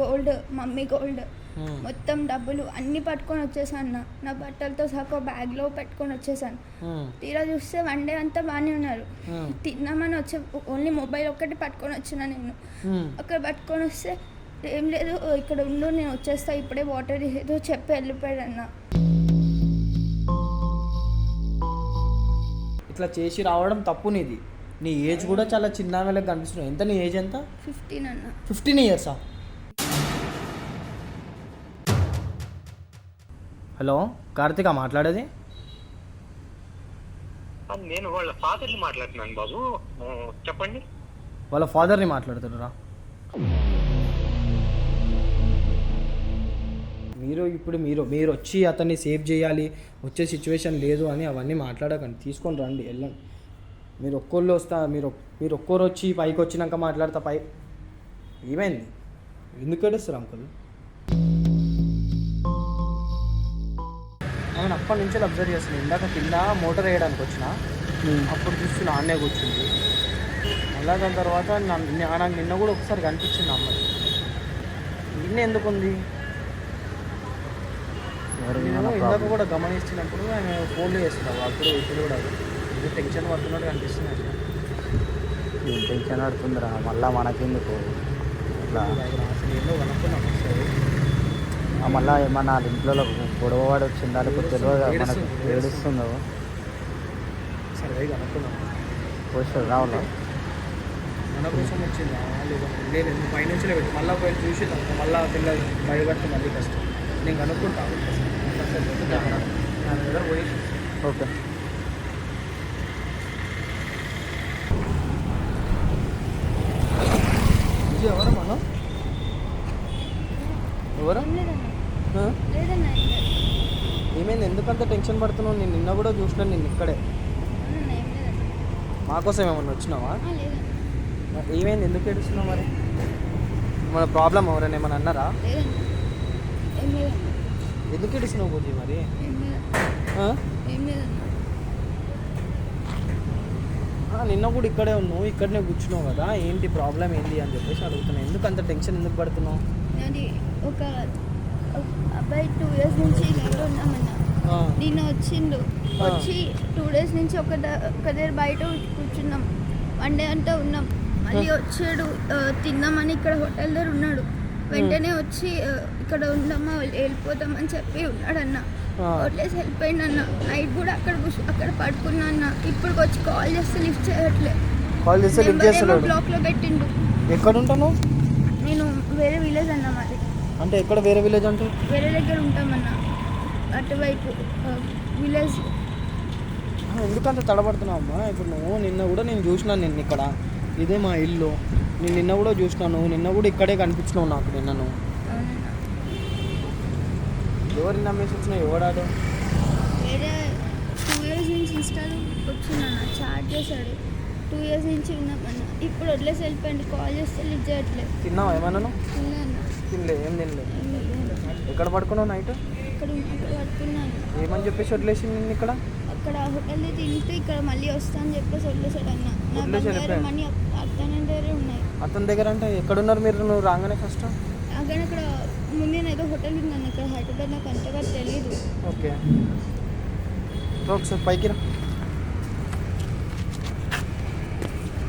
Gold mummy gold. ఉమ్. మొత్తం డబ్బులు అన్నీ పట్టుకొని వచ్చేసాను అన్న. నా బట్టలతో సహా బ్యాగ్లో పెట్టుకొని వచ్చేసాను. ఉమ్. తీరా చూస్తే వన్ డే అంతా బాగానే ఉన్నారు. ఉమ్. తిన్నామని వచ్చే ఓన్లీ మొబైల్ ఒక్కటి పట్టుకొని వచ్చిన నేను. అక్కడ పట్టుకొని వస్తే ఏం లేదు ఇక్కడ ఉండు నేను వచ్చేస్తా ఇప్పుడే వాటర్ ఏదో చెప్పి వెళ్ళిపోయాడు అన్న ఇట్లా చేసి రావడం తప్పు నీది. నీ ఏజ్ కూడా చాలా చిన్న వేళకి కనిపిస్తున్నావు ఎంత నీ ఏజ్ ఎంత? ఫిఫ్టీన్ అన్న. ఫిఫ్టీన్ ఇయర్సా? హలో కార్తిక మాట్లాడేది? నేను వాళ్ళ ఫాదర్ని మాట్లాడుతున్నాను బాబు. చెప్పండి. వాళ్ళ ఫాదర్ని మాట్లాడుతున్నారా? మీరు ఇప్పుడు మీరు మీరు వచ్చి అతన్ని సేవ్ చేయాలి వచ్చే సిచ్యువేషన్ లేదు అని అవన్నీ మాట్లాడకండి. తీసుకొని రండి వెళ్ళండి. మీరు ఒక్కోళ్ళు వస్తా మీరు మీరు ఒక్కోరు వచ్చి పైకి వచ్చినాక మాట్లాడతా పై ఏమైంది? ఎందుకు ఏడుస్తారు అంకుల్? అవును అప్పటి నుంచి అబ్జర్వ్ చేస్తున్నాను ఇందాక కింద మోటార్ వేయడానికి వచ్చిన అప్పుడు చూస్తున్నా ఆన్నే కూర్చుంది. మళ్ళా దాని తర్వాత నన్ను- నాకు నిన్న కూడా ఒకసారి కనిపించింది అమ్మాయి. నిన్న ఎందుకు ఉంది? నేను ఇందాక కూడా గమనిస్తున్నప్పుడు ఆయన ఫోన్లు చేస్తున్నావు అప్పుడు ఇప్పుడు కూడా ఇది టెన్షన్ పడుతున్నట్టు కనిపిస్తుంది ఏం టెన్షన్ పడుతుందిరా? మళ్ళా మనకెందుకు? ఇట్లా అసలు ఏందో ఆ మళ్ళా ఏమన్నా ఇంట్లో గొడవ వాడు వచ్చిందా లేకపోతే తెలియదు మనకు ఏడుస్తుంది, పోస్టర్ రావాలా? మన కోసం వచ్చిందా? లేదా? లేదు నువ్వు పైనుంచి పెట్టి మళ్ళీ పోయి చూసి మళ్ళీ భయపడితే మళ్ళీ కష్టం. నేను కనుక్కుంటాను ఓకే. ఎవరు మనం? ఎవరు? ఏమైంది? ఎందుకంత టెన్షన్ పడుతున్నావు? నేను నిన్న కూడా చూసినాను నేను ఇక్కడే. మాకోసం ఏమన్నా వచ్చినావా? ఏమైంది? ఎందుకు ఏడుస్తున్నావు మరి? మన ప్రాబ్లం ఎవరైనా ఏమైనా అన్నారా? ఎందుకు ఏడుస్తున్నావు బుద్ధి మరి? నిన్న కూడా ఇక్కడే ఉన్నావు ఇక్కడనే కూర్చున్నావు కదా. ఏంటి ప్రాబ్లం? ఏంటి అని చెప్పేసి అడుగుతున్నా. ఎందుకు అంత టెన్షన్ ఎందుకు పడుతున్నావు? ఒక అబ్బాయి టూ ఇయర్స్ నుంచి నేను ఉన్నామన్న. ఆ, నిన్న వచ్చిండు. వచ్చి టూ డేస్ నుంచి ఒక ఒక దగ్గర బయట కూర్చున్నాం. వన్ డే అంతా ఉన్నాం. మళ్ళీ వచ్చాడు. తిన్నామని ఇక్కడ హోటల్ దగ్గర ఉన్నాడు. వెంటనే వచ్చి ఇక్కడ ఉండమ్మా వెళ్ళిపోతామని చెప్పి ఉన్నాడన్న. ఆ. వదిలేసి వెళ్ళిపోయిండు అన్న నైట్ కూడా అక్కడ అక్కడ పడుకున్నా అన్న. ఇప్పుడు వచ్చి కాల్ చేస్తే లిఫ్ట్ చేయట్లే. కాల్ చేస్తే లిఫ్ట్ చేస్తలేడు. బ్లాక్లో పెట్టిండు. ఎక్కడ ఉంటాను? నేను వేరే విలేజ్ అన్న మాది. అంటే ఎక్కడ వేరే విలేజ్ అంటే? వేరే దగ్గర ఉంటామన్న. అటువైపు విలేజ్ ఎందుకంత తడబడుతున్నావు అమ్మా ఇప్పుడు నువ్వు నిన్న కూడా నేను చూసినాను నిన్న ఇక్కడ. ఇదే మా ఇల్లు. నేను నిన్న కూడా చూసినాను. నిన్న కూడా ఇక్కడే కనిపించినావు నాకు నిన్న నువ్వు. ఎవరిని నమ్మేసి వచ్చినావు? ఎవడాడు వేరే టూ ఇయర్స్ నుంచి ఇన్స్టాలో చాట్ చేశాడు. టూ ఇయర్స్ నుంచి ఉన్నామన్న ఇప్పుడు వదిలేసి వెళ్ళిపోయింది కాల్ చేస్తే లిఫ్ట్ చేయట్లేదు. తిన్నావా ఏమన్నా నువ్వు? తిన్నాను తినలే ఏం తినలే. ఏం లేదు. ఎక్కడ పడుకున్నావు నైట్? ఏమని చెప్పేసి వదిలేసి నిన్ను ఇక్కడ? అక్కడ హోటల్ తింటే ఇక్కడ మళ్ళీ వస్తా అని చెప్పేసి వదిలేసాడు అన్న. నా బంగారం. మనీ అతని దగ్గరే ఉన్నాయి. అతని దగ్గర అంటే ఎక్కడున్నారు మీరు? నువ్వు రాగానే ఫస్ట్? అక్కడ అక్కడ ముందే ఏదో హోటల్ ఉందన్న ఇక్కడ హైదరాబాద్ నాకు అంతగా తెలియదు ఓకే. ఒకసారి పైకి రా.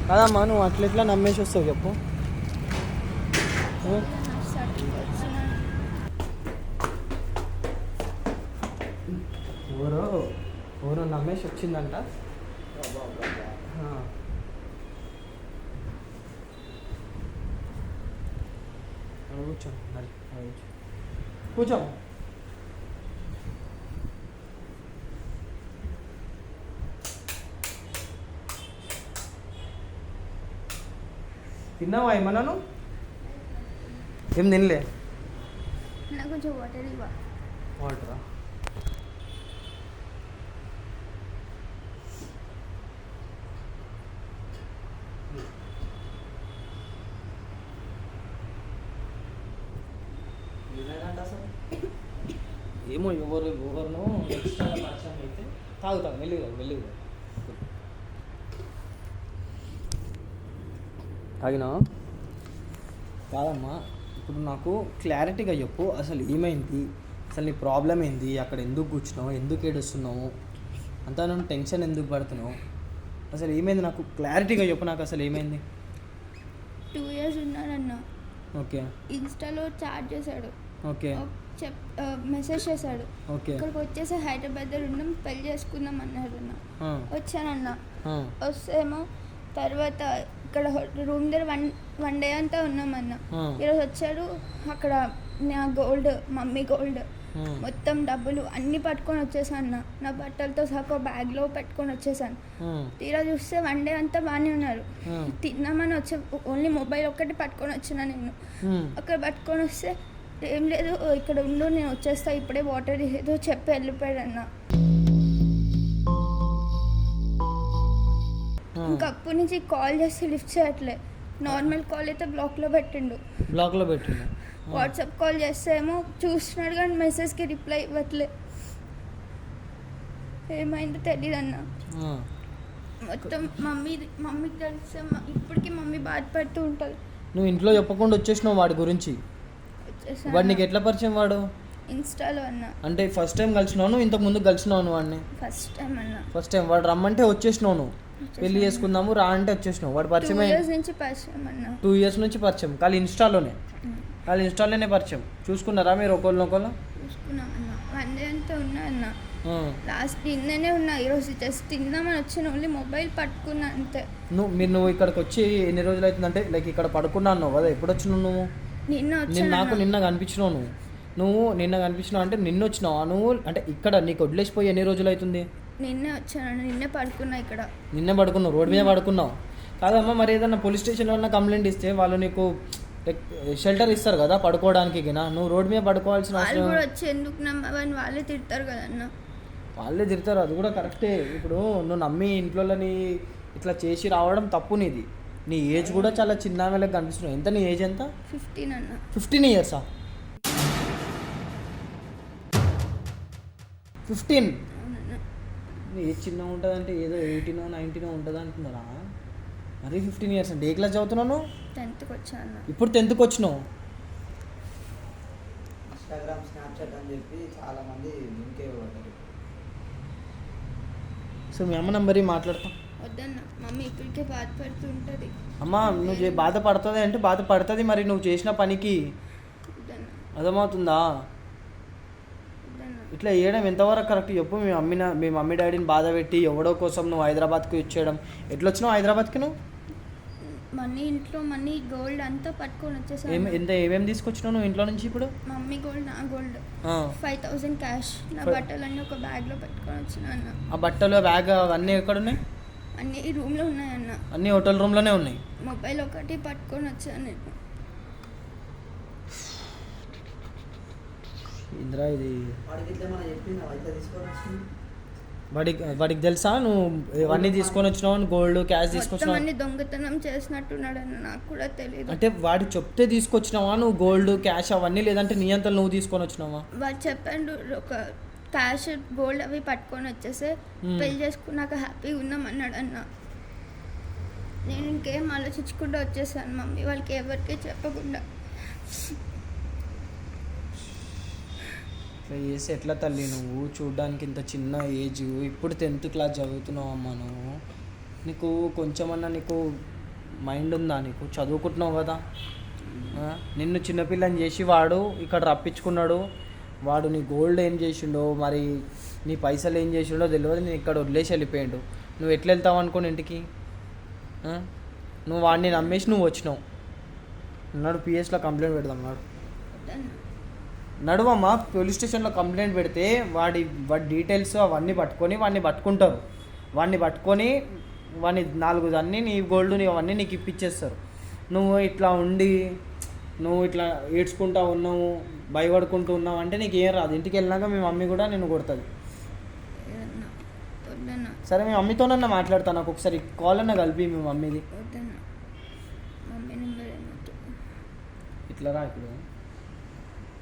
కదమ్మా నువ్వు అట్లా ఎట్లా నమ్మేసి వస్తావు చెప్పు. ఎవరో ఎవరో నమ్మేసి వచ్చిందంట. కూర్చో మరి కూర్చో. తిన్నావా ఏమన్నాను? ఏం తినలే? కొంచెం వాటర్ ఇవ్వ. వాటరా ఏమో ఎవరు ఎవరినో ఎక్స్ట్రా పరిచయం అయితే తాగుతాను మెల్లిగా మెల్లిగా. తాగినా కాదమ్మా. ఇప్పుడు నాకు క్లారిటీగా చెప్పు. అసలు ఏమైంది? అసలు నీ ప్రాబ్లం ఏంది? అక్కడ ఎందుకు కూర్చున్నావు? ఎందుకు ఏడుస్తున్నావు? అంతా నువ్వు టెన్షన్ ఎందుకు పడుతున్నావు? అసలు ఏమైంది నాకు? క్లారిటీగా చెప్పు నాకు అసలు ఏమైంది? టూ ఇయర్స్ ఉన్నాడన్న ఓకే. ఇన్స్టాలో చాట్ చేశాడు. ఓకే. చెప్ మెసేజ్ చేశాడు. ఓకే. ఇక్కడికి వచ్చేసి హైదరాబాద్ దగ్గర ఉన్నాం పెళ్ళి చేసుకుందాం అన్నాడు అన్న వచ్చానన్న. వస్తేమో తర్వాత ఇక్కడ రూమ్ దగ్గర వన్ వన్ డే అంతా ఉన్నామన్న ఆ, ఈరోజు వచ్చాడు అక్కడ నా గోల్డ్ మమ్మీ గోల్డ్. మొత్తం డబ్బులు అన్నీ పట్టుకొని వచ్చేసాను అన్న. నా బట్టలతో సహా బ్యాగ్లో పెట్టుకొని వచ్చేసాను. తీరా చూస్తే వన్ డే అంతా బాగానే ఉన్నారు. తిన్నామని వచ్చే ఓన్లీ మొబైల్ ఒక్కటి పట్టుకొని వచ్చిన నేను అక్కడ పట్టుకొని వస్తే ఏం లేదు ఇక్కడ ఉండు నేను వచ్చేస్తా ఇప్పుడే వాటర్ ఏదో చెప్పి వెళ్ళిపోయాడు అన్న. ఇంకా అప్పటి నుంచి కాల్ చేస్తే లిఫ్ట్ చేయట్లే. నార్మల్ కాల్ అయితే బ్లాక్లో పెట్టిండు. బ్లాక్లో పెట్టిండు? వాట్సాప్ కాల్ చేస్తే ఏమో చూస్తున్నాడు కానీ మెసేజ్కి రిప్లై ఇవ్వట్లే. ఏమైందో తెలియదు అన్న మొత్తం మమ్మీ మమ్మీకి తెలిస్తే ఇప్పటికీ మమ్మీ బాధపడుతూ ఉంటుంది. నువ్వు ఇంట్లో చెప్పకుండా వచ్చేసినావు వాడి గురించి. వాడు నీకు ఎట్లా పరిచయం వాడు? ఇన్స్టాలో అన్న. అంటే ఫస్ట్ టైం కలిసినావు ఇంతకు ముందు కలిసినావు వాడిని? ఫస్ట్ టైం అన్న. First time. వాడు రమ్మంటే వచ్చేసినావు నువ్వు? పెళ్ళి చేసుకుందాము రా అంటే వచ్చేసినావు వాడు పరిచయం టూ ఇయర్స్ నుంచి పరిచయం కానీ ఇన్స్టాలోనే. వాళ్ళు ఇన్స్టాలోనే పరిచయం. చూసుకున్నారా మీరు అన్న. ఆ. లాస్ట్ నిన్ననే ఉన్నా. ఈరోజు జస్ట్ తిందామని వచ్చిన ఓన్లీ మొబైల్ పట్టుకున్నా అంతే. నువ్వు మీరు నువ్వు ఇక్కడికి వచ్చి ఎన్ని రోజులు అవుతుందంటే లైక్ ఇక్కడ పడుకున్నా అన్నావు కదా ఎప్పుడు వచ్చినావు నువ్వు? నిన్న నిన్న నాకు. నిన్న కనిపించినావు నువ్వు. నువ్వు నిన్న కనిపించినావు అంటే నిన్న వచ్చినావా నువ్వు? అంటే ఇక్కడ నీకు వదిలేసిపోయి ఎన్ని రోజులు అవుతుంది? నిన్నే వచ్చాను. నిన్నే పడుకున్నా ఇక్కడ. నిన్నే పడుకున్నావు రోడ్ మీద పడుకున్నావు? కాదమ్మా మరి ఏదన్నా పోలీస్ స్టేషన్లో కంప్లైంట్ ఇస్తే వాళ్ళు నీకు షెల్టర్ ఇస్తారు కదా పడుకోవడానికి గినా నువ్వు రోడ్ మీద పడుకోవాల్సిన వాళ్ళు అవసరం కూడా వచ్చి ఎందుకు వాళ్ళే తిడతారు కదన్న. వాళ్ళే తిడతారు అది కూడా కరెక్టే. ఇప్పుడు నువ్వు నమ్మి ఇంట్లోని ఇట్లా చేసి రావడం తప్పు నీది. నీ ఏజ్ కూడా చాలా చిన్న వేళకి కనిపిస్తున్నావు. ఎంత నీ ఏజ్ ఎంత? ఫిఫ్టీన్ అన్న. ఫిఫ్టీన్ ఇయర్సా? ఫిఫ్టీన్? ఏజ్ చిన్న ఉంటుంది అంటే ఏదో ఎయిటీనో నైన్టీనో ఉంటుంది అంటున్నారా? మరీ ఫిఫ్టీన్ ఇయర్స్ అంటే ఏ క్లాస్ చదువుతున్నాను టెన్త్కి వచ్చాను ఇప్పుడు టెన్త్కి వచ్చినావు? ఇన్స్టాగ్రామ్ స్నాప్చాట్ అని చెప్పి చాలా మంది లింకే ఇవ్వబడ్డారు. సో మీ అమ్మ నంబర్ మాట్లాడతాం. వద్దన్న. మమ్మీ ఇప్పటికే బాధపడుతూ ఉంటుంది అమ్మ నువ్వు బాధపడుతుంది అంటే బాధపడుతుంది మరి నువ్వు చేసిన పనికి. అర్థమవుతుందా? ఇట్లా చేయడం ఎంతవరకు కరెక్ట్? చెప్పు మీ మమ్మీన మీ మమ్మీ డాడీని బాధ పెట్టి ఎవడో కోసం నువ్వు హైదరాబాద్కి ఇచ్చేయడం. ఎట్లా వచ్చినావు హైదరాబాద్కి నువ్వు? మనీ ఇంట్లో మనీ గోల్డ్ అంతా పట్టుకొని ఏం వచ్చేసాను ఎంత ఏమేమి తీసుకొచ్చినావు నువ్వు ఇంట్లో నుంచి ఇప్పుడు? మమ్మీ గోల్డ్ నా గోల్డ్. ఆ, ఫైవ్ థౌసండ్ క్యాష్. నా బట్టలన్నీ ఒక బ్యాగ్లో పెట్టుకొని వచ్చిన అన్న. ఆ బట్టలు బ్యాగ్ అవన్నీ ఎక్కడ ఉన్నాయి అన్నీ రూమ్లో ఉన్నాయన్న. అన్నీ హోటల్ రూమ్లోనే ఉన్నాయి? మొబైల్ ఒకటి పట్టుకొని వచ్చాను నేను. ఇందిరా ఇది వాడికి వాడికి వాడికి తెలుసా? నువ్వు ఇవన్నీ తీసుకొని వచ్చినావు అని గోల్డ్ క్యాష్ తీసుకొచ్చినావు. అన్ని దొంగతనం చేసినట్టున్నాడన్న నాకు కూడా తెలియదు అంటే వాడు చెప్తే తీసుకొచ్చినావా? నువ్వు గోల్డ్ క్యాష్ అవన్నీ లేదంటే నీ అంతా నువ్వు తీసుకొని వచ్చినావా? వాడు చెప్పాడు ఒక క్యాష్ గోల్డ్ అవి పట్టుకొని వచ్చేసి. పెళ్ళి చేసుకున్నాక హ్యాపీగా ఉన్నాం అన్నాడు అన్న నేను ఇంకేం ఆలోచించకుండా వచ్చేసాను మమ్మీ. వాళ్ళకి ఎవరికి చెప్పకుండా. ఇట్లా చేసి ఎట్లా తల్లి నువ్వు? చూడడానికి ఇంత చిన్న ఏజ్. ఇప్పుడు టెన్త్ క్లాస్ చదువుతున్నావు అమ్మా నువ్వు. నీకు కొంచెమన్నా నీకు మైండ్ ఉందా నీకు? చదువుకుంటున్నావు కదా. నిన్ను చిన్నపిల్లని చేసి వాడు ఇక్కడ రప్పించుకున్నాడు. వాడు నీ గోల్డ్ ఏం చేసిండో మరి నీ పైసలు ఏం చేసిండో తెలియదు నేను ఇక్కడ వదిలేసి వెళ్ళిపోయాడు. నువ్వు ఎట్లా వెళ్తావు అనుకోని ఇంటికి? నువ్వు వాడిని నమ్మేసి నువ్వు వచ్చినావు. ఉన్నాడు పిఎస్లో కంప్లైంట్ పెడదాం నాడు నడువమ్మా పోలీస్ స్టేషన్లో కంప్లైంట్ పెడితే వాడి వాడి డీటెయిల్స్ అవన్నీ పట్టుకొని వాడిని పట్టుకుంటారు. వాడిని పట్టుకొని వాడిని నాలుగు అన్నీ నీ గోల్డ్ నీ అవన్నీ నీకు ఇప్పించేస్తారు నువ్వు ఇట్లా ఉండి నువ్వు ఇట్లా ఏడ్చుకుంటా ఉన్నావు భయపడుకుంటూ ఉన్నావు అంటే నీకు ఏం రాదు. ఇంటికి వెళ్ళినాక మీ మమ్మీ కూడా నేను కొడుతుంది. సరే మీ మమ్మీతోనన్నా మాట్లాడతాను నాకు ఒకసారి కాల్ అన్న కలిపి మీ మమ్మీది. ఇట్లా రా ఇప్పుడు.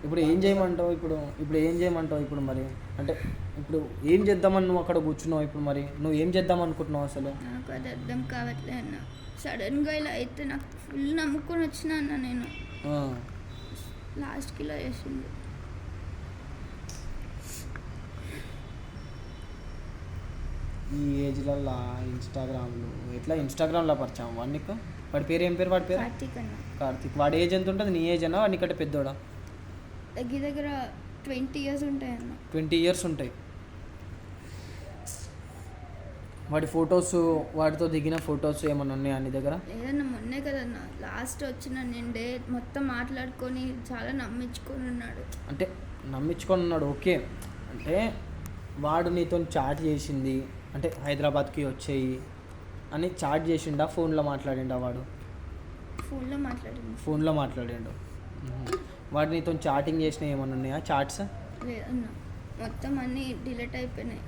ఇప్పుడు ఏం చేయమంటావు? ఇప్పుడు ఇప్పుడు ఏం చేయమంటావు ఇప్పుడు మరి? అంటే ఇప్పుడు ఏం చేద్దామని నువ్వు అక్కడ కూర్చున్నావు ఇప్పుడు మరి? నువ్వు ఏం చేద్దాం అనుకుంటున్నావు అసలు? నాకు అది అర్థం కావట్లే అన్న. సడన్గా ఇలా అయితే నాకు ఫుల్ నమ్ముకొని వచ్చిన అన్న నేను. లాస్ట్కి ఇలా చేసిండు ఈ ఏజ్లల్లో ఇన్స్టాగ్రామ్లు ఎట్లా ఇన్స్టాగ్రామ్లో పరిచయం వాడు నీకు? వాడి పేరు ఏం పేరు? వాడి పేరు? కార్తీక్ అన్న. కార్తిక్. వాడి ఏజ్ ఎంత ఉంటుంది నీ ఏజ్? అన్నా వాడి నీకంటే పెద్దోడా? దగ్గర దగ్గర ట్వంటీ ఇయర్స్ ఉంటాయన్న ట్వంటీ ఇయర్స్ ఉంటాయి. వాడి ఫొటోస్ వాడితో దిగిన ఫొటోస్ ఏమైనా ఉన్నాయా నీ దగ్గర? లేదన్న మొన్నే కదన్న లాస్ట్ వచ్చిన నేను డే మొత్తం మాట్లాడుకొని చాలా నమ్మించుకొని ఉన్నాడు. అంటే నమ్మించుకొని ఉన్నాడు ఓకే. అంటే వాడు నీతో చాట్ చేసింది అంటే హైదరాబాద్కి వచ్చేయి అని చాట్ చేసిండా ఫోన్లో మాట్లాడిండా వాడు? ఫోన్లో మాట్లాడింది ఫోన్లో మాట్లాడిండు. మ్మ్. వాడు నీతో చాటింగ్ చేసిన ఏమైనా ఉన్నాయా చాట్స్ లేదన్న మొత్తం అన్నీ డిలీట్ అయిపోయినాయి.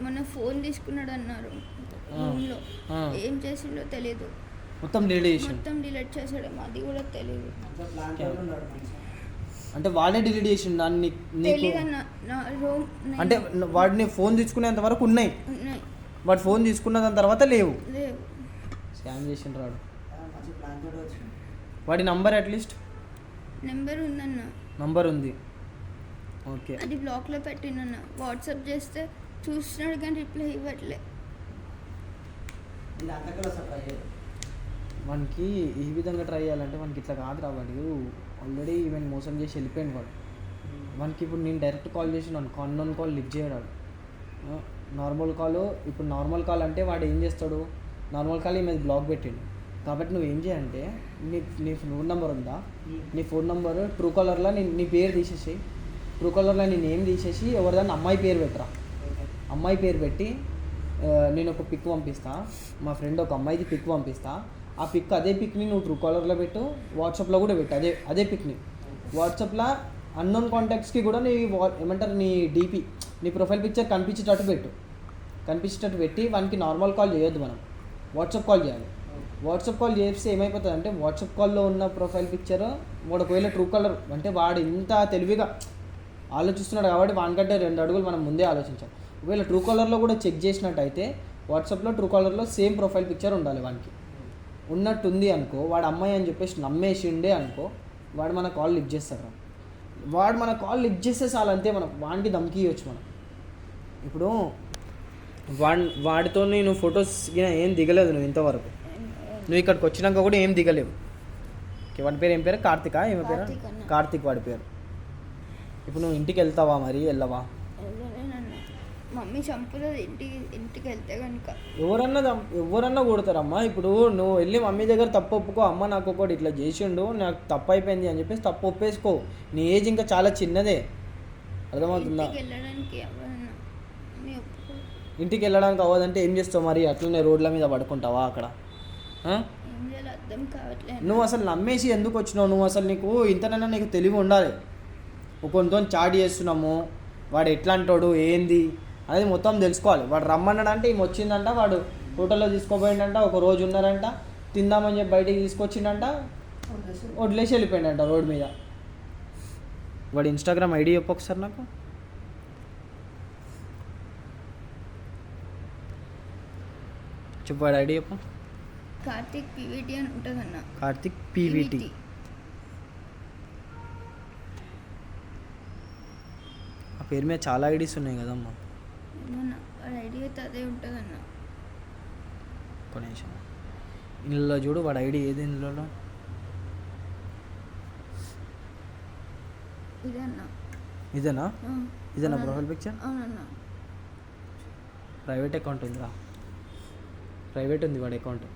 మొన్న ఫోన్ తీసుకున్నాడు అన్నారు. రూమ్లో. ఏం చేసిండో తెలియదు మొత్తం డిలీట్ చేసిండు? మొత్తం డిలీట్ చేసాడేమో అది కూడా తెలియదు అంటే వాడే డిలీట్ చేసిండు దాన్ని నీ- నీకు తెలియదు అన్న. నా రూమ్ అంటే వాడిని ఫోన్ తీసుకునేంత వరకు ఉన్నాయి. ఉన్నాయి. వాడు ఫోన్ తీసుకున్న దాని తర్వాత లేవు. లేవు. స్కామ్ చేసిండు రాడు. వాడి నంబర్ అట్లీస్ట్? నెంబర్ ఉందన్న. నంబర్ ఉంది. ఓకే. అది బ్లాక్లో పెట్టినన్న వాట్సాప్ చేస్తే చూస్తున్నాడు కానీ రిప్లై ఇవ్వట్లే. వానికి ఈ విధంగా ట్రై చేయాలంటే మనకి ఇట్లా కాదురా వాడు. ఆల్రెడీ ఈవెన్ మోసం చేసి వెళ్ళిపోయింది వాడు. వానికి ఇప్పుడు నేను డైరెక్ట్ కాల్ చేసి నన్ను అన్నోన్ కాల్ లిఫ్ట్ చేయడాడు నార్మల్ కాల్ ఇప్పుడు నార్మల్ కాల్ అంటే వాడు ఏం చేస్తాడు? నార్మల్ కాల్ ఈమె బ్లాక్ పెట్టిండు. కాబట్టి నువ్వు ఏం చేయంటే నీ నీ ఫోన్ నెంబర్ ఉందా? నీ ఫోన్ నెంబర్ ట్రూ కాలర్లో నీ నీ పేరు తీసేసి ట్రూ కాలర్లో నీ నేమ్ తీసేసి ఎవరిదాన్ని అమ్మాయి పేరు పెట్టరా? అమ్మాయి పేరు పెట్టి నేను ఒక పిక్ పంపిస్తా. మా ఫ్రెండ్ ఒక అమ్మాయిది పిక్ పంపిస్తా. ఆ పిక్ అదే పిక్ని నువ్వు ట్రూ కాలర్లో పెట్టు వాట్సాప్లో కూడా పెట్టు అదే అదే పిక్ని వాట్సాప్లో అన్నోన్ కాంటాక్ట్స్కి కూడా నీ వా ఏమంటారు నీ డీపీ నీ ప్రొఫైల్ పిక్చర్ కనిపించేటట్టు పెట్టు. కనిపించేటట్టు పెట్టి వానికి నార్మల్ కాల్ చేయొద్దు మనం. వాట్సాప్ కాల్ చేయాలి. వాట్సాప్ కాల్ చేస్తే ఏమైపోతుంది అంటే వాట్సాప్ కాల్లో ఉన్న ప్రొఫైల్ పిక్చర్ వాడు ఒకవేళ ట్రూ కలర్ అంటే వాడు ఇంత తెలివిగా ఆలోచిస్తున్నాడు కాబట్టి వానికంటే రెండు అడుగులు మనం ముందే ఆలోచించాం. ఒకవేళ ట్రూ కలర్లో కూడా చెక్ చేసినట్టయితే వాట్సాప్లో ట్రూ కలర్లో సేమ్ ప్రొఫైల్ పిక్చర్ ఉండాలి వానికి. ఉన్నట్టుంది అనుకో వాడు అమ్మాయి అని చెప్పేసి నమ్మేసిండే అనుకో వాడు మన కాల్ లిఫ్ట్ చేస్తాడు వాడు మన కాల్ లిఫ్ట్ చేస్తే చాలు అంతే మనం వాడికి ధమ్కి ఇవ్వచ్చు మనం. ఇప్పుడు వాడి వాడితో నేను ఫొటోస్ ఏం దిగలేదు నువ్వు ఇంతవరకు. నువ్వు ఇక్కడికి వచ్చినాక కూడా ఏం దిగలేవు. వాడి పేరు ఏం పేరు? కార్తికా? ఏమి పేరు? కార్తీక్ వాడి పేరు. ఇప్పుడు నువ్వు ఇంటికి వెళ్తావా మరి? వెళ్ళవా? మమ్మీ చంపుతుంది. ఇంటికి ఇంటికి వెళ్తే కనుక ఎవరన్నా ఎవరన్నా కొడతారమ్మా. ఇప్పుడు నువ్వు వెళ్ళి మమ్మీ దగ్గర తప్పు ఒప్పుకో. అమ్మ నాకు ఒకటి ఇట్లా చేసిండు. నాకు తప్పు అయిపోయింది అని చెప్పేసి తప్పు ఒప్పేసుకో. నీ ఏజ్ ఇంకా చాలా చిన్నదే. అర్థమవుతుందా? ఇంటికి వెళ్ళడానికి అవ్వదంటే ఏం చేస్తావు మరి? అట్లనే రోడ్ల మీద పడుకుంటావా అక్కడ? నువ్వు అసలు నమ్మేసి ఎందుకు వచ్చినావు? నువ్వు అసలు నీకు ఇంతనైనా నీకు తెలివి ఉండాలి. ఒకరితో చాట్ చేస్తున్నాము. వాడు ఎట్లా అంటాడు ఏంది? అనేది మొత్తం తెలుసుకోవాలి. వాడు రమ్మన్నాడంటే ఈమె వచ్చిందంట వాడు హోటల్లో తీసుకోపోయిందంట ఒక రోజు ఉన్నారంట తిందామని చెప్పి బయటికి తీసుకొచ్చిండంట వదిలేసి వెళ్ళిపోయిందంట రోడ్ మీద. వాడి ఇన్స్టాగ్రామ్ ఐడి చెప్పు ఒకసారి నాకు. చెప్పు వాడి ఐడి చెప్పు. కార్తీక్ పీవీటీ అని ఉంటుందన్న. కార్తిక్ పీవీటీ. ఆ పేరు మీద చాలా ఐడీస్ ఉన్నాయి కదమ్మా. ఐడి అయితే అదే ఉంటుందన్న. ఒక నిమిషం. ఇందులో చూడు వాడి ఐడి ఏది ఇందులో? ఇదే అన్న ఇదేనా ఇదేనా. ప్రొఫైల్ పిక్చర్ ప్రైవేట్ అకౌంట్ ఉందిరా ప్రైవేట్ ఉంది? వాడి అకౌంట్.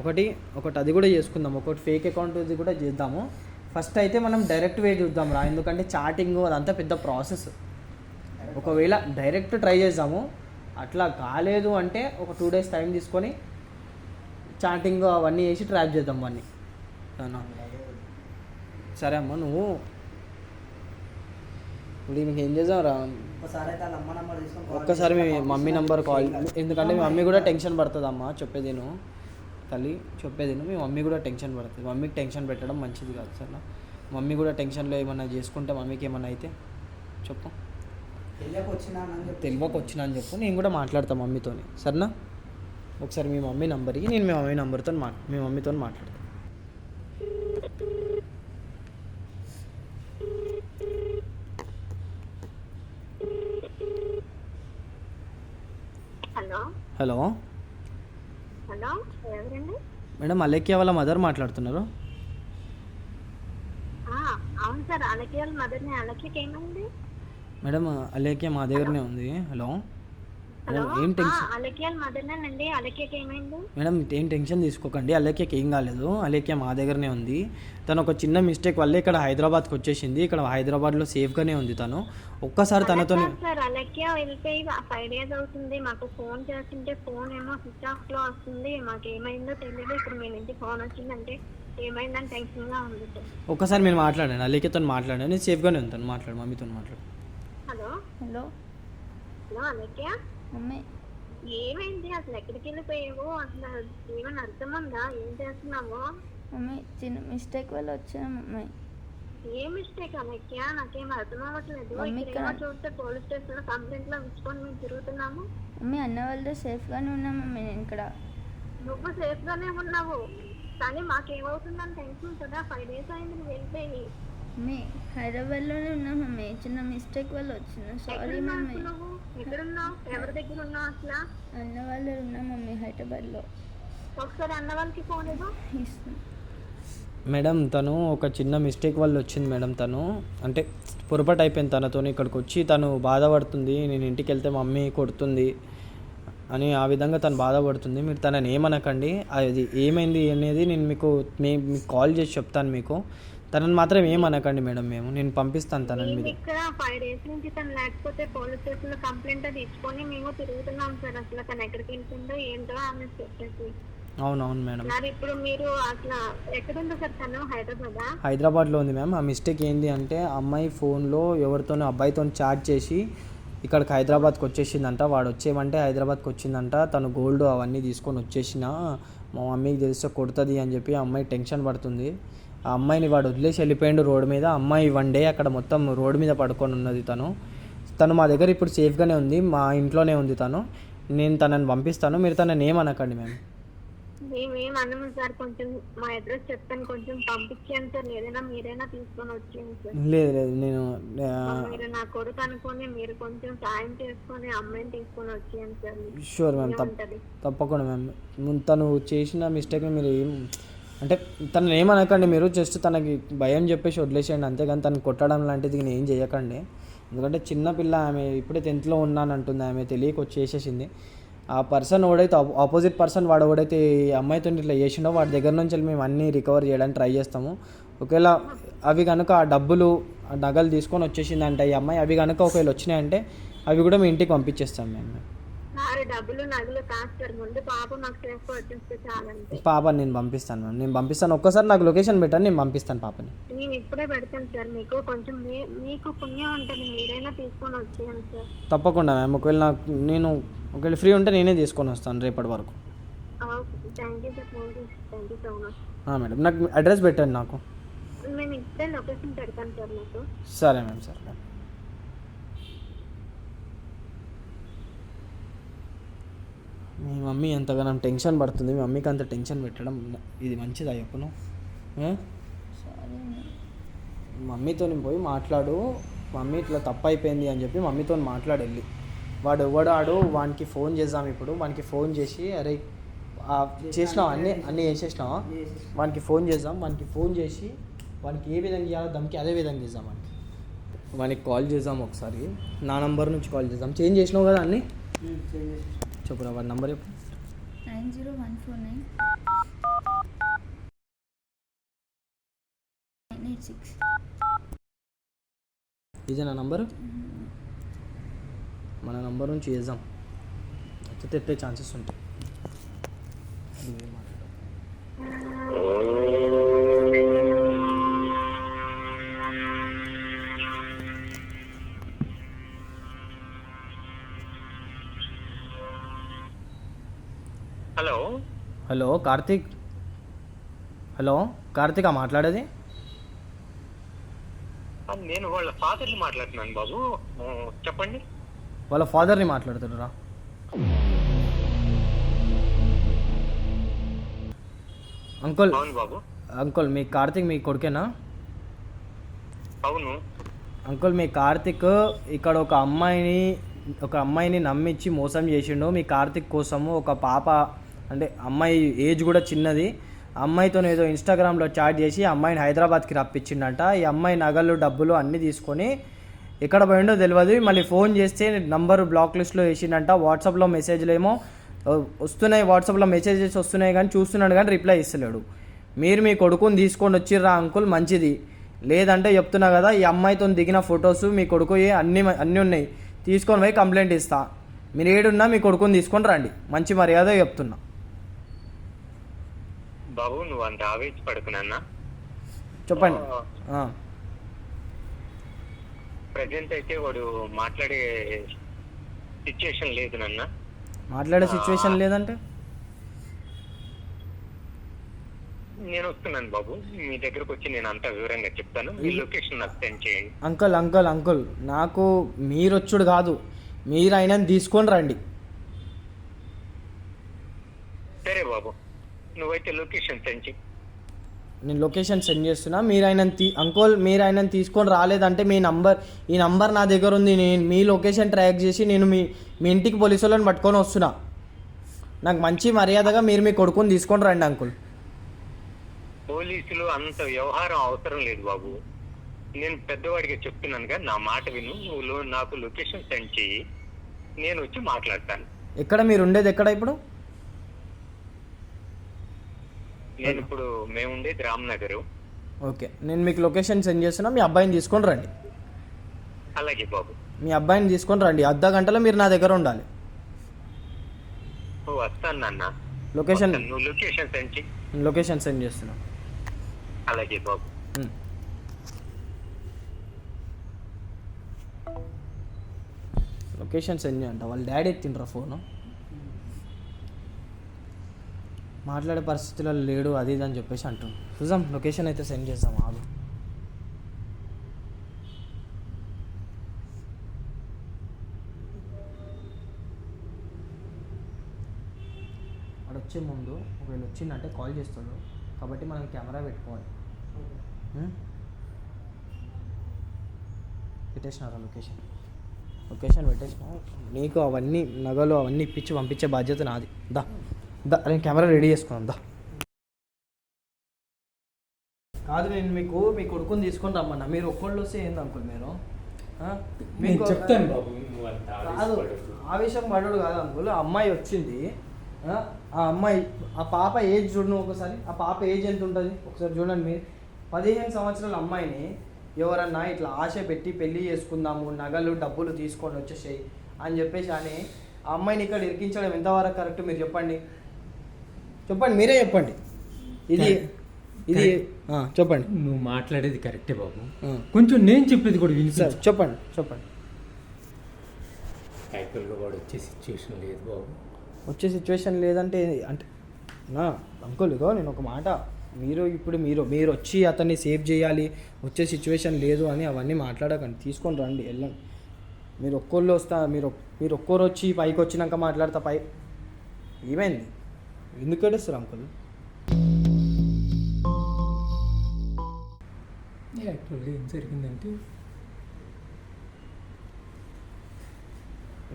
ఒకటి ఒకటి అది కూడా చేసుకుందాం. ఒకటి ఫేక్ అకౌంట్ ఇది కూడా చేద్దాము. ఫస్ట్ అయితే మనం డైరెక్ట్ వే చూద్దాం రా. ఎందుకంటే చాటింగ్ అదంతా పెద్ద ప్రాసెస్ ఒకవేళ డైరెక్ట్ ట్రై చేద్దాము. అట్లా కాలేదు అంటే ఒక టూ డేస్ టైం తీసుకొని చాటింగ్ అవన్నీ వేసి ట్రాప్ చేద్దాం అవన్నీ సరే అమ్మ నువ్వు. ఇప్పుడు మీకు ఏం చేద్దాం రా? ఒక్కసారి మీ మమ్మీ నంబర్ కాల్ ఎందుకంటే మీ మమ్మీ కూడా టెన్షన్ పడుతుంది అమ్మ చెప్పేది నువ్వు తల్లి చెప్పేది నువ్వు మీ మమ్మీ కూడా టెన్షన్ పడుతుంది. మమ్మీకి టెన్షన్ పెట్టడం మంచిది కాదు సరేనా? మమ్మీ కూడా టెన్షన్లో ఏమన్నా చేసుకుంటే మమ్మీకి ఏమన్నా అయితే చెప్పు. తెలియక వచ్చినా అని చెప్పి. తెలియక వచ్చినా అని చెప్పు. నేను కూడా మాట్లాడతాను మమ్మీతోని సరేనా? ఒకసారి మీ మమ్మీ నంబర్కి నేను మీ మమ్మీ నంబర్తో మా మీ మమ్మీతో మాట్లాడతాను హలో హలో ఎవరండి? మేడం అలేఖ్య వాళ్ళ మదర్ మాట్లాడుతున్నారు. అవును సార్ అలకి వాళ్ళ మదర్ని. అలకికి ఏమైంది? మేడం అలేఖ్య మా దగ్గరనే ఉంది. హలో? ఏం టెన్షన్ అలకి వాళ్ళ మదర్నేనండి అలకికి ఏమైంది? మేడం ఏం టెన్షన్ తీసుకోకండి. అలేఖ్యకి ఏం కాలేదు. అలేఖ్య మా దగ్గరనే ఉంది. తను ఒక చిన్న మిస్టేక్ వల్ల ఇక్కడ హైదరాబాద్కి వచ్చేసింది. ఇక్కడ హైదరాబాద్లో సేఫ్గానే ఉంది తను. ఒక్కసారి తనతో సార్ అలక్య వెళ్ళిపోయి ఫైవ్ డేస్ అవుతుంది. మాకు ఫోన్ చేస్తుంటే ఫోన్ ఏమో స్విచ్ ఆఫ్లో వస్తుంది. మాకు ఏమైందో తెలియదు ఇప్పుడు మీ నుంచి ఫోన్ వచ్చిందంటే ఏమైందని టెన్షన్గా ఉంది సార్. ఒక్కసారి మీరు మాట్లాడండి. అలేఖ్యతో మాట్లాడండి. నేను సేఫ్గానే ఉంటాను. మాట్లాడు మమ్మీతో మాట్లాడు. Hello? Hello. Hello Alekhya? Mummy. ఏమైంది? అసలు ఎక్కడికి వెళ్ళిపోయావు? అసలు ఏమైనా అర్థం ఉందా ఏం చేస్తున్నావు? మమ్మీ చిన్న మిస్టేక్ వల్ల వచ్చాను మమ్మీ. ఏ మిస్టేక్ అలక్య నాకేం అర్థం అవ్వట్లేదు ఇక్కడ చూస్తే పోలీస్ స్టేషన్లో కంప్లైంట్లో ఇచ్చుకొని మేము తిరుగుతున్నాము. మమ్మీ అన్న వాళ్ళతో సేఫ్గానే ఉన్నాను మమ్మీ నేను ఇక్కడ. నువ్వు సేఫ్ గానే ఉన్నావు. కానీ మాకేమవుతుందని టెన్షన్ కదా? ఫైవ్ డేస్ అయింది నువ్వు వెళ్ళిపోయి. మమ్మీ హైదరాబాద్లోనే ఉన్నా మమ్మీ చిన్న మిస్టేక్ వల్ల వచ్చిన సారీ మమ్మీ ఎవరి దగ్గర ఉన్నావు అసలు? అన్న వాళ్ళు ఉన్నా మమ్మీ? హైదరాబాద్లో. ఒకసారి అన్న వాళ్ళకి ఫోన్ ఇవ్వు. ఇస్తాను మేడం తను ఒక చిన్న మిస్టేక్ వల్ల వచ్చింది మేడం తను. అంటే పొరపాటు అయిపోయింది తనతో ఇక్కడికి వచ్చి తను బాధపడుతుంది నేను ఇంటికి వెళ్తే మమ్మీ కొడుతుంది అని ఆ విధంగా తను బాధపడుతుంది. మీరు తనని ఏమనకండి అది ఏమైంది అనేది నేను మీకు మే మీకు కాల్ చేసి చెప్తాను మీకు. తనని మాత్రం ఏమనకండి మేడం మేము. నేను పంపిస్తాను తనని మీద. ఇక్కడ ఫైవ్ డేస్ నుంచి తను లేకపోతే పోలీస్ స్టేషన్లో కంప్లైంట్ అది ఇచ్చుకొని మేము తిరుగుతున్నాం సార్ అసలు తను ఎక్కడికి వెళ్తుందో ఏంటో ఆమె చెప్పేసి. అవునవును మేడం. మరి ఇప్పుడు మీరు అసలు సార్ తను? హైదరాబాద్? హైదరాబాద్లో ఉంది మ్యామ్. ఆ మిస్టేక్ ఏంటి అంటే అమ్మాయి ఫోన్లో ఎవరితోనో అబ్బాయితో చాట్ చేసి ఇక్కడికి హైదరాబాద్కి వచ్చేసిందంట. వాడు వచ్చేయమంటే హైదరాబాద్కి వచ్చిందంట. తను గోల్డ్ అవన్నీ తీసుకొని వచ్చేసిన మా మమ్మీకి తెలిస్తే కొడుతుంది అని చెప్పి ఆ అమ్మాయి టెన్షన్ పడుతుంది. ఆ అమ్మాయిని వాడు వదిలేసి వెళ్ళిపోయిండు రోడ్డు మీద. అమ్మాయి వన్ డే అక్కడ మొత్తం రోడ్డు మీద పడుకొని ఉన్నది తను. తను మా దగ్గర ఇప్పుడు సేఫ్గానే ఉంది మా ఇంట్లోనే ఉంది తను. నేను తనని పంపిస్తాను మీరు తనని ఏమనకండి మ్యామ్? మేమేం అనము సార్ కొంచెం మా అడ్రస్ చెప్తాను కొంచెం పంపించాను సార్. ఏదైనా మీరైనా తీసుకొని వచ్చేయండి సార్. లేదు లేదు నేను మీరు నా కొడుకు అనుకొని మీరు కొంచెం సాయం చేసుకొని అమ్మాయిని తీసుకొని వచ్చేయండి సార్. షూర్ మ్యామ్ తప్పకుండా మ్యామ్. తను చేసిన మిస్టేక్ని మీరు ఏం అంటే తనని ఏమనకండి మీరు జస్ట్ తనకి భయం చెప్పేసి వదిలేసేయండి అంతేగాని తను కొట్టడం లాంటిది నేను ఏం చేయకండి. ఎందుకంటే చిన్నపిల్ల ఆమె ఇప్పుడే టెన్త్లో ఉన్నాను అంటుంది ఆమె తెలియక వచ్చేసేసింది ఆ పర్సన్ ఓడైతే ఆపోజిట్ పర్సన్ వాడు ఓడైతే ఈ అమ్మాయితో ఇట్లా చేసిండో వాడి దగ్గర నుంచి వెళ్ళి మేము అన్నీ రికవర్ చేయడానికి ట్రై చేస్తాము. ఒకవేళ అవి కనుక ఆ డబ్బులు ఆ నగలు తీసుకొని వచ్చేసిందంటే ఈ అమ్మాయి అవి కనుక ఒకవేళ వచ్చినాయంటే అవి కూడా మీ ఇంటికి పంపించేస్తాం మేము. డబ్బులు నగలు ముందు పాప మాకు పాపని నేను పంపిస్తాను మ్యామ్. నేను పంపిస్తాను. ఒక్కసారి నాకు లొకేషన్ పెట్టండి నేను పంపిస్తాను పాపని. నేను ఇప్పుడే పెడతాను సార్ మీకు. కొంచెం మీ- మీకు పుణ్యం ఉంటుంది. మీరైనా తీసుకొని వచ్చేయండి సార్. తప్పకుండా మ్యామ్. ఒకవేళ నాకు నేను ఒకవేళ ఫ్రీ ఉంటే నేనే తీసుకొని వస్తాను రేపటి వరకు. Okay. Thank you sir. Thank you. Thank you so much. ఆ, మేడం. నాకు అడ్రస్ పెట్టండి నాకు. నేను ఇప్పుడే లొకేషన్ పెడతాను సార్ మీకు. సరే మ్యామ్ సరే మ్యామ్. మీ మమ్మీ ఎంతగానో టెన్షన్ పడుతుంది మీ మమ్మీకి అంత టెన్షన్ పెట్టడం ఇది మంచిదా చెప్పను ఆ? మమ్మీతో పోయి మాట్లాడు మమ్మీ ఇట్లా తప్పు అయిపోయింది అని చెప్పి మమ్మీతో మాట్లాడు వెళ్ళి వాడు ఎవడాడు వానికి ఫోన్ చేద్దాం ఇప్పుడు వానికి ఫోన్ చేసి అరే చేసినాం అన్నీ అన్నీ చేసేసినావా? వానికి ఫోన్ చేద్దాం వానికి ఫోన్ చేసి వానికి ఏ విధంగా చేయాలో దమ్కి అదే విధంగా చేద్దాం వానికి. వానికి కాల్ చేద్దాం ఒకసారి. నా నంబర్ నుంచి కాల్ చేద్దాం. చేంజ్ చేసినావు కదా అన్నీ? చెప్పురా వాడి నంబర్ చెప్పు. Nine zero one four nine. Nine eight six. ఇదే నా నంబరు? మన నంబర్ నుంచి చేద్దాం. అయితే తెప్పే ఛాన్సెస్ ఉంటాయి. హలో కార్తీక్. హలో కార్తీక్ మాట్లాడేది? నేను వాళ్ళ ఫాదర్ని మాట్లాడుతున్నాను బాబు. చెప్పండి. వాళ్ళ ఫాదర్ని మాట్లాడుతున్నారా? అంకుల్ బాబు. అంకుల్ మీ కార్తీక్ మీ కొడుకేనా? అవును. అంకుల్ మీ కార్తిక్ ఇక్కడ ఒక అమ్మాయిని ఒక అమ్మాయిని నమ్మించి మోసం చేసిండు. మీ కార్తిక్ కోసము ఒక పాప అంటే అమ్మాయి ఏజ్ కూడా చిన్నది. అమ్మాయితో ఏదో ఇన్స్టాగ్రామ్లో చాట్ చేసి అమ్మాయిని హైదరాబాద్కి రప్పించిండంట ఈ అమ్మాయి నగలు డబ్బులు అన్నీ తీసుకొని ఎక్కడ పోయిండో తెలియదు మళ్ళీ ఫోన్ చేస్తే నంబర్ బ్లాక్ లిస్ట్లో వేసిండంట. వాట్సాప్లో మెసేజ్లు ఏమో వస్తున్నాయి. వాట్సాప్లో మెసేజెస్ వస్తున్నాయి కానీ చూస్తున్నాడు కానీ రిప్లై ఇస్తలేడు. మీరు మీ కొడుకుని తీసుకొని వచ్చిర్రా అంకుల్ మంచిది. లేదంటే చెప్తున్నా కదా ఈ అమ్మాయితో దిగిన ఫొటోస్ మీ కొడుకు అన్నీ అన్నీ ఉన్నాయి. తీసుకొని పోయి కంప్లైంట్ ఇస్తా. మీరు ఏడున్నా మీ కొడుకుని తీసుకొని రండి. మంచి మర్యాద చెప్తున్నా. బాబు నువ్వు అంత ఆవేశ పడుకున్నా చెప్పండి. ప్రజెంట్ అయితే వాడు మాట్లాడే సిచ్యుయేషన్ లేదు నాన్న. మాట్లాడే సిచ్యువేషన్ లేదంటే? నేను వస్తున్నాను బాబు. మీ దగ్గరకు వచ్చి నేను అంతా వివరంగా చెప్తాను. మీ లొకేషన్ నాకు సెండ్ చేయండి. అంకుల్ అంకుల్ అంకుల్ నాకు మీరొచ్చుడు కాదు. మీరు ఆయనని తీసుకొని రండి సరే బాబు నువ్వైతే లొకేషన్ సెండ్ చేయి. నేను లొకేషన్ సెండ్ చేస్తున్నా. మీరు ఆయన తీ అంకుల్ మీరు ఆయనని తీసుకొని రాలేదంటే మీ నంబర్ ఈ నంబర్ నా దగ్గర ఉంది. నేను మీ లొకేషన్ ట్రాక్ చేసి నేను మీ మీ ఇంటికి పోలీసు వాళ్ళని పట్టుకొని వస్తున్నా. నాకు మంచి మర్యాదగా మీరు మీ కొడుకుని తీసుకొని రండి అంకుల్. పోలీసులు అంత వ్యవహారం అవసరం లేదు బాబు. నేను పెద్దవాడిగా చెప్తున్నాను కదా నా మాట విను. నువ్వు లో- నాకు లొకేషన్ సెండ్ చేయి నేను వచ్చి మాట్లాడతాను. ఎక్కడ మీరు ఉండేది ఎక్కడ ఇప్పుడు? నేను ఇప్పుడు మేము ఉండేది రామ్నగర్ ఓకే. నేను మీకు లొకేషన్ సెండ్ చేస్తున్నా మీ అబ్బాయిని తీసుకొని రండి. అలాగే బాబు. మీ అబ్బాయిని తీసుకొని రండి. అర్ధ గంటలో మీరు నా దగ్గర ఉండాలి. నువ్వు వస్తాను నాన్న. లొకేషన్. నువ్వు లొకేషన్ సెండ్ చేయి. లొకేషన్ సెండ్ చేస్తున్నా. అలాగే బాబు. లొకేషన్ సెండ్ చేయంట వాళ్ళ డాడీ ఎత్తిండ్రా ఫోను. మాట్లాడే పరిస్థితుల్లో లేడు అది ఇది అని చెప్పేసి అంటుంది చూద్దాం లొకేషన్ అయితే సెండ్ చేద్దాం ఆగు. అక్కడ వచ్చే ముందు ఒకవేళ వచ్చిందంటే కాల్ చేస్తాడు. కాబట్టి మనం కెమెరా పెట్టుకోవాలి. పెట్టేసినారా లొకేషన్? లొకేషన్ పెట్టేసిన. నీకు అవన్నీ నగలు అవన్నీ ఇప్పించి పంపించే బాధ్యత నాది. దా. దా నేను కెమెరా రెడీ చేసుకున్నాను దా. కాదు నేను మీకు మీ కొడుకుని తీసుకొని రమ్మన్నా. మీరు ఒక్కళ్ళు వస్తే ఏంది అంకుల్ మీరు? మీకు- చెప్తాను బాబు కాదు. ఆవేశం పడడు కాదు అంకుల్. ఆ అమ్మాయి వచ్చింది. ఆ? ఆ అమ్మాయి ఆ పాప ఏజ్ చూడను ఒకసారి. ఆ పాప ఏజ్ ఎంత ఉంటుంది? ఒకసారి చూడండి మీరు. పదిహేను సంవత్సరాల అమ్మాయిని ఎవరన్నా ఇట్లా ఆశ పెట్టి పెళ్ళి చేసుకుందాము నగలు డబ్బులు తీసుకొని వచ్చేసాయి అని చెప్పేసి అని ఆ అమ్మాయిని ఇక్కడ ఇరికించడం ఎంతవరకు కరెక్ట్ మీరు చెప్పండి? చెప్పండి మీరే చెప్పండి. ఇది ఇది చెప్పండి. నువ్వు మాట్లాడేది కరెక్టే బాబు. కొంచెం నేను చెప్పేది కూడా విని సార్ చెప్పండి చెప్పండి. యాక్చువల్గా వాడు వచ్చే సిచ్యువేషన్ లేదు బాబు. వచ్చే సిచ్యువేషన్ లేదంటే అంటే నా ఇగో నేను ఒక మాట మీరు ఇప్పుడు మీరు మీరు వచ్చి అతన్ని సేవ్ చేయాలి వచ్చే సిచ్యువేషన్ లేదు అని అవన్నీ మాట్లాడకండి. తీసుకొని రండి వెళ్ళండి. మీరు ఒక్కోళ్ళు వస్తా మీరు మీరు ఒక్కోరు వచ్చి పైకి వచ్చినాక మాట్లాడతా పై ఏమైంది? ఎందుకు ఏడుస్తారు అంకుల్? యాక్చువల్గా ఏం జరిగిందంటే?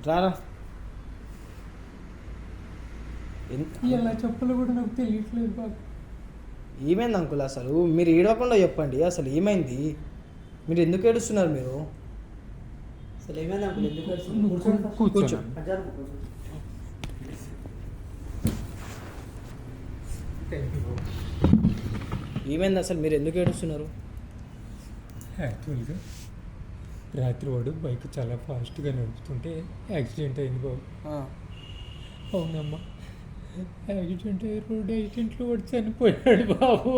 రారా. ఎలా చెప్పాలో కూడా నాకు తెలియట్లేదు బాబు. ఏమైంది అంకుల్ అసలు? మీరు ఏడవకుండా చెప్పండి. అసలు ఏమైంది? మీరు ఎందుకు ఏడుస్తున్నారు మీరు? అసలు ఏమైంది అంకుల్? ఎందుకు. కూర్చో కూర్చో. అజ్జారు కూర్చో. థ్యాంక్ యూ బాబు ఏమైంది అసలు? మీరు ఎందుకు ఏడుస్తున్నారు? యాక్చువల్గా రాత్రి వాడు బైక్ చాలా ఫాస్ట్గా నడుపుతుంటే యాక్సిడెంట్ అయింది బాబు. అవునమ్మా. యాక్సిడెంట్ అయ్యి రోడ్ యాక్సిడెంట్లో వాడు చనిపోయాడు బాబు.